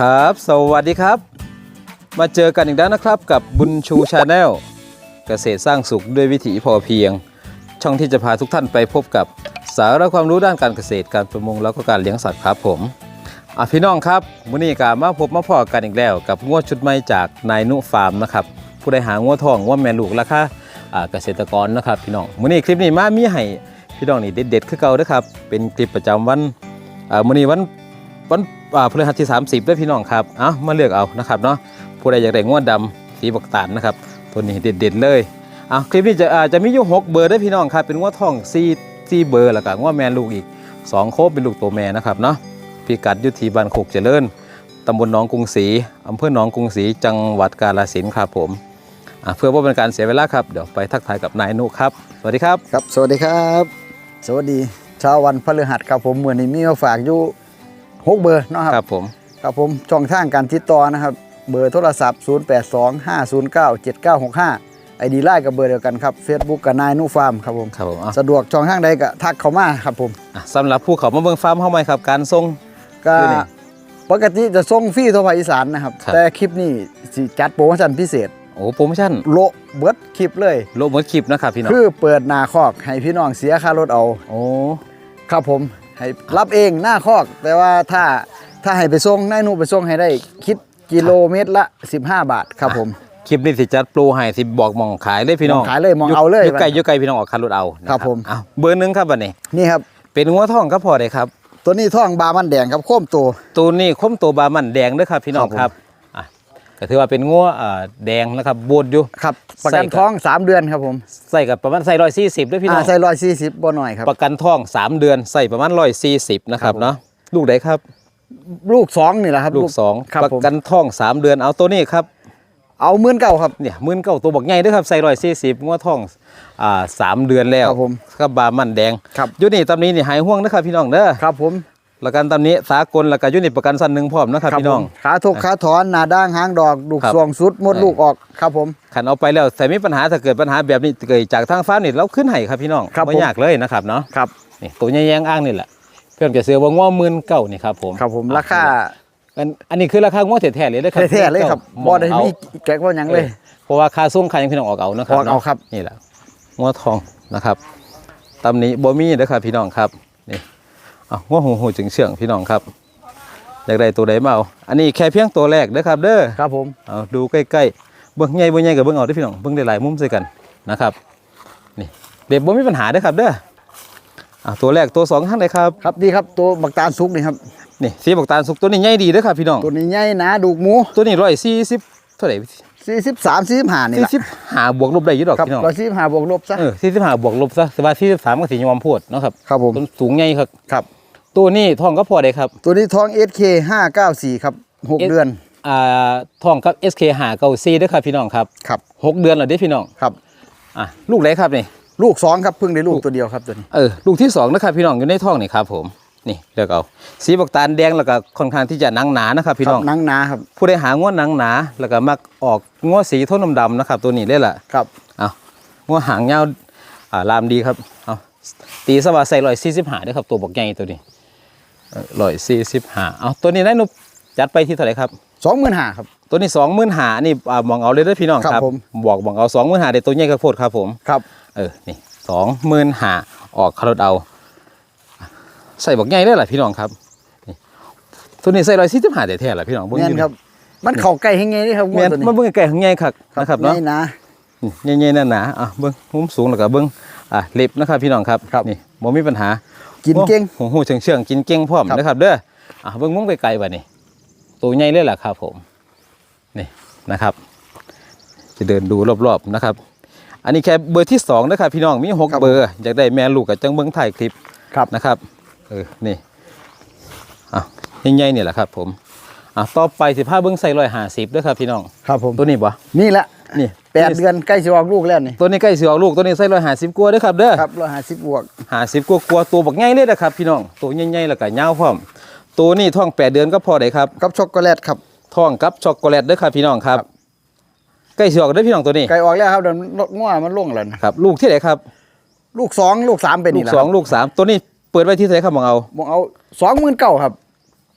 ครับ สวัสดีครับ มาเจอกันอีกแล้วนะครับกับบุญชูชาแนลเกษตรสร้างสุขด้วยวิถีพอเพียง ช่องที่จะพาทุกท่านไปพบกับสาระความรู้ด้านการเกษตรการประมงแล้วก็การเลี้ยงสัตว์ครับผมอะพี่น้องครับมื้อนี้ก็มาพบมาพอกันอีกแล้ว กับงวดชุดใหม่จากนายนุฟาร์มนะครับผู้ใดหางวดทองงว่าแม่ลูกราคาอ่าเกษตรกรนะครับพี่น้องมื้อนี้คลิปนี้มามีให้พี่น้องนี่เด็ดๆคือเก่าเด้อครับเป็นคลิปประจำวันมื้อนี้วันวัน พฤหัสที่ 30ด้วยพี่น้องครับเอามาเลือกเอานะครับเนาะผู้ใดอยากได้งวดดำสีบักตาลนะครับตัวนี้เด็ดๆเลยเอาคลิปนี้จะอาจะมีอยู่6เบอร์ด้วยพี่น้องครับเป็นงวดทอง4 4เบอร์แล้วก็งวดแม่ลูกอีก 2 โคบเป็นลูกตัวแม่นะครับเนาะพิกัดยุทธีบ้านโคกเจริญตำบลหนองกรุงศรีอำเภอหนองกรุงศรีจังหวัดกาฬสินธุ์ครับผมอะเพื่อว่าเป็นการเสียเวลาครับ เดี๋ยวไปทักทายกับนายนุครับ สวัสดีครับ ครับ สวัสดีครับ สวัสดีเช้าวันพฤหัสครับผมเหมื่อนี้มีมาฝากอยู่ หกเบอร์เนาะคครัรับบผมครับผมช่องทางการติดต่อนะครับ เบอร์โทรศัพท์ 0 8 2 5 0 9 7 9 6 5ไอดีไลน์กับเบอร์เดียวกันครับ Facebook กับนายนุฟาร์มครับผมครับผมอะสะดวกช่องทางใดก็ทักเข้ามาครับผม อะสำหรับผู้เขามาเบิ่งฟาร์มเข้ามาครับ การส่ง ก็คือนี่ปกติจะส่งฟรีทั่วภาคอีสานนะครับ ครับ แต่คลิปนี้สิจัดโปรโมชั่นพิเศษ โอ้โปรโมชั่นโละเบิดคลิปเลยโลหมดคลิปนะครับพี่น้องคือเปิดหนาคอกให้พี่น้องเสียค่ารถเอา โอ้ ครับผม ให้รับเองหน้าคอก แต่ว่าถ้าถ้าให้ไปส่งนายหนูไปส่งให้ได้คิดกิโลเมตรละ 15 บาทครับผม คลิปนี้สิจัดโปรให้สิบอกหมองขายเลยพี่น้องมองขายเลยมองเอาเลยยุไกลอยุไกลพี่น้องออกคันรถเอานะครับผมเอาเบอร์หนึ่งครับบัดนี้นี่ครับเป็นงัวทองครับพอได้ครับ ตัวนี้ท่องบามันแดงครับโค้มตัวตัวนี้คมตัวบามันแดงเด้วยครับพี่น้องครับครับอะ ก็ถือว่าเป็นงัวอ่าแดงนะครับบูดอยู่ ครับ ประกันใส่กับ ท้อง 3 เดือนครับผมใส่กับประมาณใส่ร้อยสี่สิบด้วยพี่น้อ่าองใส่ร้อยสี่สิบบ่หน่อยครับ ประกันทองสามเดือนใส่ประมาณร้อยสี่สิบนะครับครับผมเนาะลูกไหนครับ ลูกสองนี่แหละครับลูกสองครับประผมกันทองสามเดือนเอาตัวนี้ครับเอาหมื่นเก้าครับ เนี่ยหมื่นเก้าตัวบอกใหญ่เด้วยครับใส่ร้อยสี่สิบงัวทองอ่าสามเดือนแล้วครับผมก็บามันแดงครับ อยุนี่ตำนี้นี่หายห่วงนะครับพี่น้องเด้อ ครับผม ประกันตำนี้สากลแล้วก็อยุนี่ประกันสั้นหนึ่งพร้อมนะครับพี่น้องผมขาทกขาถอนหนาด่างหางดอกลูกครับสวงสุดมดลูกออกครับผมขันเอาไปแล้วแต่มีปัญหาถ้าเกิดปัญหาแบบนี้เกิดจากทางฟ้านี่เราขึ้นให้ครับพี่น้องครับไม่ผมยากเลยนะครับเนาะครับนี่ตัวแย่งอ้างนี่แหละเพื่อนจะเสือว่าง้อหมื่นเก้านี่ครับผมครับผมราคาอันอันนี้คือราคาง้อแท้ๆเลยนะครับแท้ๆเลยครับหบ่งได้เอามีแกะว่าหยังเลย เพราะว่าค่าส่งค่ายังพี่น้องออกเอานะครับออกเอานะครับนี่แหละง้อทองนะครับตำนี้บ่มีนะครับพี่น้องครับนี่เอาง้อหูหูจึงเชื่องพี่น้องครับอยากได้ตัวใดมาเอาอันนี้แค่เพียงตัวแรกนะครับ เด้อครับผมเอาดูใกล้ๆเบิ่งใหญ่บ่ใหญ่กับเบิ่งเอาเด้อพี่น้องเบิ่งได้หลายมุมใส่กันนะครับนี่เด็บบ่มีปัญหาเด้อครับ เด้ออะตัวแรกตัวสองข้างใดครับครับดีครับตัวบักตาลสุกนี่ครับนี่สีบักตาลสุกตัวนี้ใหญ่ดีเด้อครับพี่น้องตัวนี้ใหญ่หนาดูกหมูตัวนี้140เท่าไหร่43 45นี่แหละ45บวกลบได้อยู่ดอกครับพี่น้อง145บวกลบซะเออ45บวกลบซะแต่ว่า43ก็สิยอมพูดเนาะครับครับผมต้นสูงใหญ่ครับครับ ตัวนี้ท้องก็พอได้ครับ ตัวนี้ท้อง SK 594ครับหก S เดือนอ่าท้องกับ SK 594เด้อครับพี่น้องครับครับหกเดือนแล้วเด้อพี่น้องครับอะลูกไหนครับนี่ ลูกสองครับเพิ่งได้ลูกตัวเดียวครับตัวนี้เออลูกที่สองนะครับพี่น้องอยู่ในท้องนี่ครับผมนี่เลือกเอาสีบักตาลแดงแล้วก็ค่อนข้างที่จะหนังหนานะครับพี่น้องครับหนังหนาครับผู้ใดหางวหนังหนาแล้วก็มักออกงวสีโทนดำๆนะครับ ตัวนี้เลยล่ะครับเอางวหางยาวอ่าลามดีครับเอาตีสว่าใส่ร้อยสี่สิบห้าด้วยครับตัวบอกใหญ่ตัวนี้ ร้อยสี่สิบห้าเอาตัวนี้ได้นุจัดไปที่เท่าไหร่ครับ25,000ครับ ตัวนี้สองหมื่นหานี่อ่ามองเอาเลยเด้อพี่น้องครับครับผมบอกบอกเอาสองหมื่นหาเด็ดตัวใหญ่กระโพดครับผมครับเออนี่สองหมื่นหาออกคารถเอาใส่บอกใหญ่ได้หละพี่น้องครับนี่ตัวนี้ใส่ร้อยสี่สิบห้าแต่แท้ๆล่ะพี่น้องเบิ้งแม่อนยู่ครับ มันเข้าใกล้ให้ไงนี่ครับแม่นตัวนี้มันเบิ้งไกลๆของใหญ่คักนะครับเนาะนี่นะนี่ใหญ่ๆนั่นหนาอะเบิ้งมุมสูงแล้วก็เบิ้ง อะเล็บนะครับพี่น้องครับครับนี่บ่มีปัญหากินเก่งหูหูเชิงเชิงๆกินเก่งพร้อมครับนะครับเด้ออะเบิ้งมุมไกลๆว่ะนี่ตัวใหญ่เลยล่ะครับผมนี่นะครับ จะเดินดูรอบๆนะครับ อันนี้แค่เบอร์ที่สองนะครับพี่น้องมีหกครับเบอร์อยากได้แม่ลูกกับจังเบิ้งถ่ายคลิปครับนะครับเออนี่อะใหญ่ๆนี่แหละครับ ผมอะต่อไปสิผ้าเบิ้งใส่ร้อยห้าสิบด้วยครับพี่น้องครับผมตัวนี้บ่นี่แหละ นี่แปดเดือนใกล้จะออกลูกแล้วนี่ตัวนี้ใกล้สิออกลูกตัวนี้ใส่ร้อยห้าสิบกว่าเด้อครับเด้อครับร้อยห้าสิบบวกห้าสิบกว่ากว่าตัวบักใหญ่เลยนะครับ พี่น้องตัวใหญ่ๆแล้วก็ยาวพร้อมตัวนี้ท้องแปดเดือนก็พอได้ครับกับช็อกโกแลตครับท้องกับช็อกโกแลตเด้อครับพี่น้องครับครับใกล้สิออกเด้อพี่น้องตัวนี้ไก่ออกแล้วครับเดี๋ยวลดง่วมันล่วงแล้วนะครับลูกที่ไหนครับ ลูกสองลูกสามเป็นลูนี่กแหละสองลูกสามตัวนี้เปิดไว้ที่เท่าไหร่ครับมองเอามองเอาสองหมื่นเก้าครับ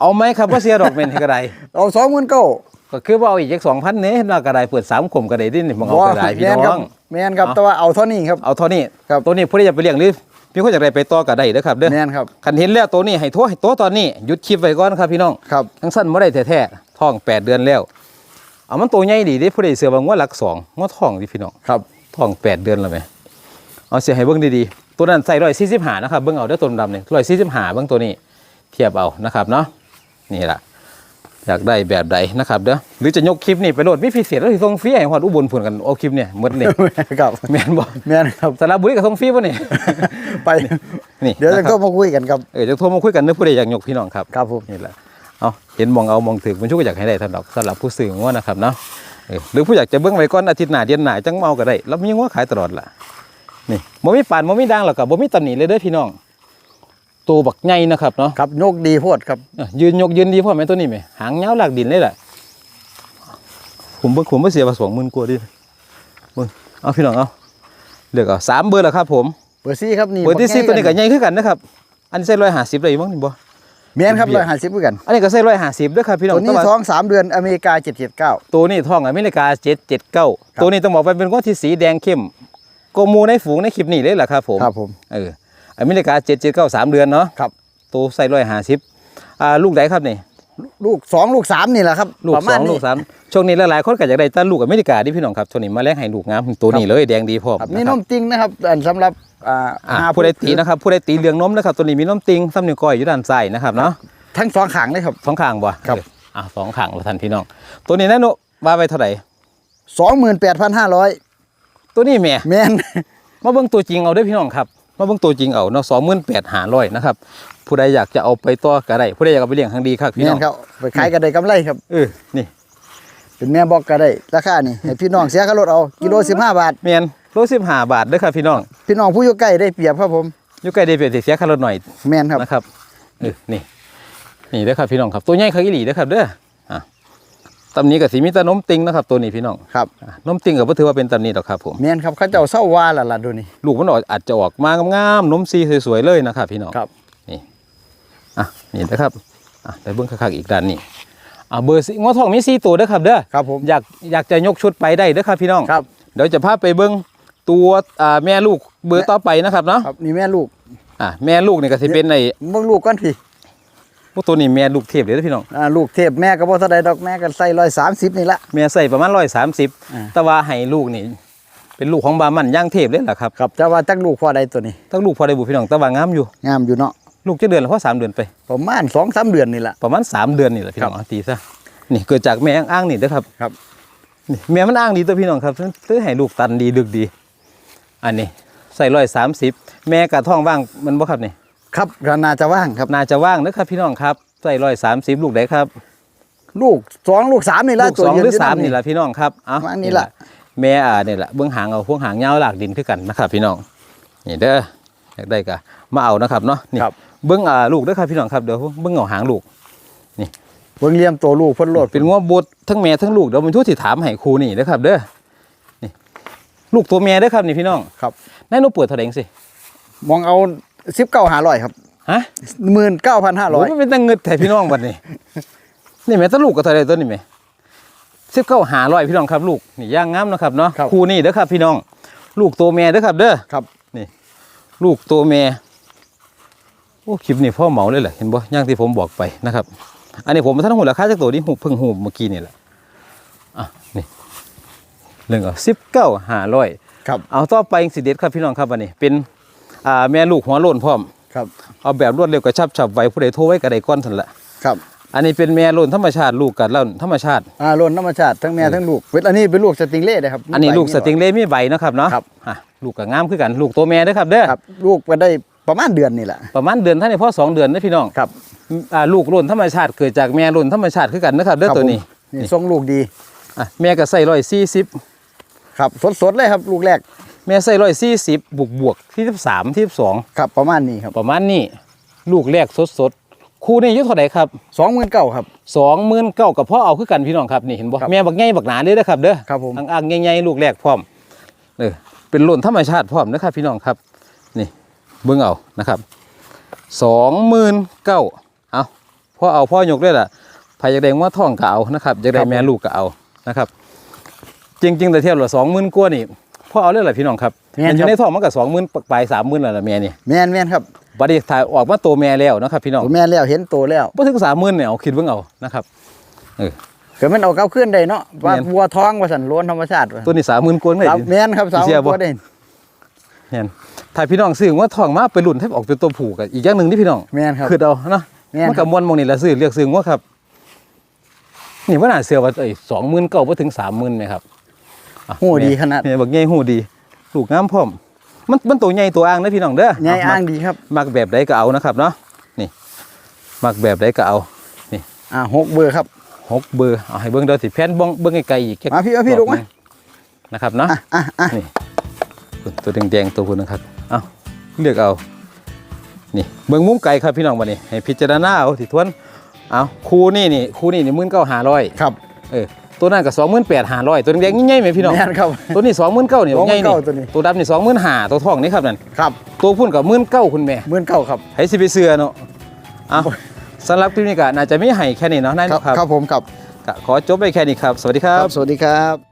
เอาไหมครับว่าเสียดอกเม็นให้กระไดเอาสองหมื่นเก้า ก็คือว่าเอาอีกจักสองพันเนี้น่ากระไดเปิดสามขมกระไดดิ้นมองเอากระไดพี่แม่นน้ครัอบงแม่นครับเอาแต่ว่าเอาเท่านี้ครับเอาเท่านี้ครับตัวนี้ผู้ใดอยากไปเลี้ยงหรือมีคนอยากได้ไปต่อกระไดเด้อครับเด้อแม่นครับคันเห็นแล้วตัวนี้ให้โทษให้โตตอนนี้หยุดคลิปไว้ก่อนครับพี่น้องครับทั้งสั้นไม่ได้แท้ๆท้องแปดเดือนแล้วเอามันตัวใหญ่ดีเด้ผู้ใดเสือว่างว่าหลักสองงวท้องดิพี่น้องครับท้องแปดเดือนแล้วไหมเอาเสียให้เบิ้งดีๆตัวนั้นใส่ร้อยสี่สิบหานะครับเบิ้งเอาเด้อตัวดำเนี่ยร้อยสี่สิบหาเบิ้งตัวนี้เทียบเอานะครับเนาะนี่แหละ อยากได้แบบใดนะครับเด้อหรือจะยกคลิปนี่ไปโหลดมีพิเศษแล้วที่ส่งฟรีให้ฮอดอุบลพุ่นกันเอาคลิปเนี่ยหมดเลยครับแม่นบ่แม่นครับสระบุรีกับส่งฟรีป่ะนี่ไปนี่เดี๋ยวจะนะคก็รับมาคุยกันครับเออจะโทรมาคุยกันเนื้อผู้ใดอยากยกพี่น้องครับครับผมนี่แหละเอาเห็นมองเอามองถึงมันชุกอยากให้ได้ทันดอกสำหรับผู้ซื้องัวนะครับเนาะเออหรือผู้อยากจะเบิ้งไว้ก่อนอาทิตย์หน้าเดือนหน้าจังเมาก็ได้แล้วมีงัวขายตลอดล่ะนี่บ่มีปานบ่มีดังหรอกกับบ่มีตำหนิเลยเด้อพี่น้อง ตัวบักใหญ่นะครับเนาะครับนกดีโพดครับเอ้อยืนยกยืนดีพ่อแม่ตัวนี้ไหมหางยาวหลากดินเลยแหละผมเบิ่งผมบ่เสียว่าสองหมื่นกว่าดิเบิ่งเอาพี่น้องเอาเลือกเอาสามเบอร์แล้วครับ ผมเบอร์ซี่ครับนี่เบอร์ที่สิบตัวนี้ก็ใหญ่ขึ้นกันนะครับ อันนี้ใส่ร้อยห้าสิบได้อยู่มั้งนี่บ่แม่นครับร้อยห้าสิบกัน อันนี้ก็ใส่ร้อยห้าสิบด้วยครับพี่น้องตัวนี้แต่ว่าท้องสามเดือนอเมริกาเจ็ดเจ็ดเก้าตัวนี้ท่องอเมริกาเจ็ดเจ็ดเก้าครับตัวนี้ต้องบอกไปเป็นก้อนที่สีแดงเข้มโกมูในฝูงในคลิปนี้เลยแหละครับผมครับผมเออ อเมริกาเจ็ดเจ็ดเก้าสามเดือนเนาะครับตัวใส่ร้อยห้าสิบอ่าลูกไหนครับนี่ลูกสองลูกสามนี่แหละครับลูกประสมาอณงนี้ลูกสามช่วงนี้หลายๆคนก็อยากได้ต้นลูกอเมริกาที่พี่น้องครับช่วงนี้มาแลกให้ลูกงามตัวนี้เลยแดงดีพร้อมครับนะมีคนรับมจริงนะครับอันสำหรับอ่าอ่าหาผู้ใดตีนะครับผู้ใดตีเหลืองนมนะครับตัวนี้มีนมติงซ้ำนิ้วก้อยอยู่ด้านซ้ายนะครับเนาะทั้งสองขางเลยครับสองข้างบ่ครับเอออ่าสองข้างละท่านพี่น้อง ตัวนี้นะโนว่าไปเท่าไหร่สองหมื่นแปดพันห้าร้อยตัวนี้แหม่แม่นมาเบิ่งตัวจริงเอาเด้วยพี่น้องครับ มาเบิ่งตัวจริงเอาเนาะสองหมื่นแปดหาร้อยนะครับผู้ใดอยากจะเอาไปต่อก็ได้ผู้ใดอยากเอาไปเลี้ยงทางดีครับพี่แม่น้อนงครับไปขายกันได้กำไรครับเออนี่เป็นแม่บอกก็ได้ราคานี่ให้พี่น้องเสียค่ารถเอากิโลสิบห้าบาทแมนโลสิบห้าบาทเด้อครับพี่น้อง พี่น้องผู้อยู่ใกล้ได้เปรียบครับผมอยู่ใกล้ได้เปรียบเสียค่ารถหน่อยแม่นครับนะครับเออนี่นี่เด้อครับพี่น้องครับตัวใหญ่คืออีหลีเด้อครับเด้ออะ ตำนี้กับสีมีแตะนมติงนะครับตัวนี้พี่น้องครับอะนมติงกับว่าถือว่าเป็นตำนี้หรอกครับผมแม่นครับเขาเจ้าเศร้าว่าละล่ะดูนี่ลูกมันออกอาจจะออกมางามๆนมซีสวยๆเลยนะครับพี่น้องครับอะนี่นะครับอะไปเบิ้งคักๆอีกด้านนี้อะเบอร์สี่งอทองมีสี่ตัวเด้อครับเด้อครับผมอยากอยากจะยกชุดไปได้เด้อครับพี่น้องครับเดี๋ยวจะพาไปเบิ้งตัวอ่าแม่ลูกเบอร์ต่อไปนะครับเนาะครับนี่แม่ลูกอะแม่ลูกนี่ก็สิเป็นในเบิ่งลูกก่อนพี่ พวกตัวนี้แม่ลูกเทพเลยเด้อพี่น้องอ่าลูกเทพแม่ก็บ่เท่าใดดอกแม่ก็ใส่ร้อยสามสิบนี่ละแม่ใส่ประมาณร้อยสามสิบอ่าแต่ว่าให้ลูกนี่ เป็นลูกของบามันย่างเทพเลยล่ะครับครับแต่ว่าจักลูกพ่อใดตัวนี้ตั้งลูกพอได้บุพี่น้องแต่ว่างามอยู่งามอยู่เนาะลูกจะเดือนละเพราะสามเดือนไปประมาณสองสามเดือนนี่ละประมาณสามเดือนนี่แหละพี่น้องเอาตีซะนี่เกิดจากแม่อ้างๆนี่เด้อครับครับนี่แม่มันอ้างดีตัวพี่น้องครับซื้อให้ลูกตันดีดึกดี อันนี้ใส่ร้อยสามสิบแม่กะท้องว่างมันบ่ครับนี่ ครับก็น่าจะว่างครับ น่าจะว่างนะครับพี่น้องครับใส่ร้อยสามสิบลูกได้ครับ ลูกสองลูกสามนี่ละลูกสองยืนหรืออยู่สามนั่นนี่แหละพี่น้องครับเอาว่างนี่ล่ะแม่อ่าเนี่ยแหละเบื้องหางเอาพวกหางยาวหลากดินขึ้นกันนะครับ พี่น้องนี่เด้ออยากได้กะมาเอานะครับเนาะนี่ครับเบื้องอ่าลูกเด้อครับพี่น้องครับเดี๋ยวเบื้องเอาหางลูกเบิ่งเลี้ยมตัวลูกเพิ่นโลดเป็นง้อบดทั้งแม่ทั้งลูกเดี๋ยวมันทุกที่ถามให้ครูนี่นะครับ เด้อนี่ลูกตัวแม่เด้อครับนี่พี่น้องครับนายหนูเปิดเท่าไหร่เองสิมองเอา สิบเก้าหาร้อยครับฮะหมื่นเก้าพันห้าร้อยโอ้ยมันเป็นตังเงินแต่พี่น้องบัดนี้ นี่แม่ตะลูกก็เท่าไหรตัวนี้แม่สิบเก้าหาร้อยพี่น้องครับลูกนี่ย่างงามนะครับเนาะครูนี่เด้อครับ พี่น้อง ลูกตัวแม่เด้อครับ เด้อครับลูกตัวแม่โอ้คลิปนี้พ่อเหมาเลยแหละเห็นบ่อย่างที่ผมบอกไปนะครับ อันนี้ผมมาท่านหูราคาจากตัวนี้หูเพิ่งหูเมื่อกี้นี่แหละอะนี่เรื่องเอาสิบเก้าหาร้อยครับเอาต่อไปสิเด็ดครับพี่น้องครับอันนี้เป็น อ่าแม่ลูกหัวโล้นพร้อม ครับ เอาแบบรวดเร็วกระชับฉับไวผู้ใดโทรไว้ก็ได้ก้อนทันละครับ อันนี้เป็นแม่โล้นธรรมชาติลูกกัดแล้วธรรมชาติ อ่าล้นธรรมชาติทั้งแม่ทั้งลูกเวทอันนี้เป็นลูกสติงเล่นะครับอันนี้ลูกสติงเล่มีใบนะครับเนาะครับอะลูกกับงามคือกันลูกตัวแม่เด้อครับเด้อครับ ลูกก็ได้ประมาณเดือนนี่แหละประมาณเดือนท่านในพ่อสองเดือนนะพี่น้องครับอ่าลูกโล้นธรรมชาติเกิดจากแม่โล้นธรรมชาติคือกันนะครับเด้อครับตัวผมนี้นี่ทรงลูกดีอะแม่ก็ใส่ร้อยสี่สิบครับสดๆเลยครับ ลูกแรก แม่ใส่ร้อยสี่สิบบวกบวกที่สิบสามที่สิบสองครับประมาณนี้ครับประมาณนี้ ลูกแรกสดสดๆคู่นี้อายุเท่าไหร่ครับสองหมื่นเก้าครับสองหมื่นเก้ากับพ่อเอาคือกันพี่น้องครับนี่เห็นบ่ครับแม่บักใหญ่บักหนาเลยนะครับเด้อครับผมอ่างๆใหญ่ๆลูกแรกพร้อมเออเป็นโล้นธรรมชาติพร้อมนะครับพี่น้องครับ นี่เบิ่งเอานะครับสองหมื่นเก้าเอาผพ่อเอาพ่อยกเลยล่ะไผอยากได้ว่าท่องก็เอานะครับอยากได้ครับแม่ลูกก็เอานะครับ จริงๆแต่เทียบละสองหมื่นกว่านี่ พ่อเอาเลยล่ะพี่น้องครับแม่นมันอครัยู่บในท้องมันก็สองหมื่นปลายสามหมื่นแล้วล่ะแม่นี่แม่นแม่นครับบัดนี้ถ่ายออกมาตัวแม่แล้วนะครับพี่น้องแม่นแล้วเห็นโตแล้วบ่ถึงสามหมื่นเนี่ยเอาคิดเบิ่งเอานะครับ ก็มันเอาเก้าขึ้นได้เนาะว่าแม่น วัวท้องว่าสันล้วนธรรมชาติว่าตัวนี้สามหมื่นกว่าเลย สามแม่นครับสามเสียบ่ตัวได้แม่นถ้าพี่น้องซื้อว่าท้องมาไปรุ่นให้ออกเป็นตัวผู้ก็อีกอย่างหนึงที่พี่น้องแม่นครับ คือเอาเนาะแม่น มันกับมวนหมองนี่แหละซื้อเรียกซื้อว่าครับ นี่ว่าน่าเสียว่าเอ้ยสองหมื่นเก้าถึงสามหมื่นไหมครับอะ หูดีขนาดเนี่ยบักใหญ่หูดีลูกงามพร้อม มันมันตัวใหญ่ตัวอ่างนะพี่น้องเด้อใหญ่เอ้างดีครับมักแบบใดก็เอานะครับเนาะนี่มักแบบใดก็เอาอ่าหกเบอร์ครับหกเบอร์เอาให้เบิ่งเด้อสิแผ่นบ้องเบิ่งไกลๆอีกแค่มาพี่มาพี่ลูกมานะครับเนาะอะอะอะนี่ตัวแดงๆตัวคุณนะครับเอาเลือกเอานี่เบิ่งมุมไก่ครับพี่น้องบัดนี้ให้พิจารณาเอาสิทวนเอาคู่นี่นี่คู่นี่นี่มื่นเก้าหาร้อยครับเออ ตัวนั้นก็สองหมื่นแปดหาร้อยตัวแดงๆใหญ่ๆไหมพี่น้องแม่นครับตัวนี้สองหมื่นเก้านี่ใหญ่นี่29,000ตัวนี้ ตัวดำนี่สองหมื่นห้าตัวทองนี่ครับนั่นครับตัวพุ่นกับหมื่นเก้าคุณแม่หมื่นเก้าครับ ให้สิไปเสือเนาะเอาสำหรับคลิปนี้ก็น่าจะไม่ให้แค่นี้เนาะนายครับเนาะครับครับผมครับก็ขอจบไปแค่นี้ครับ สวัสดีครับ สวัสดีครับ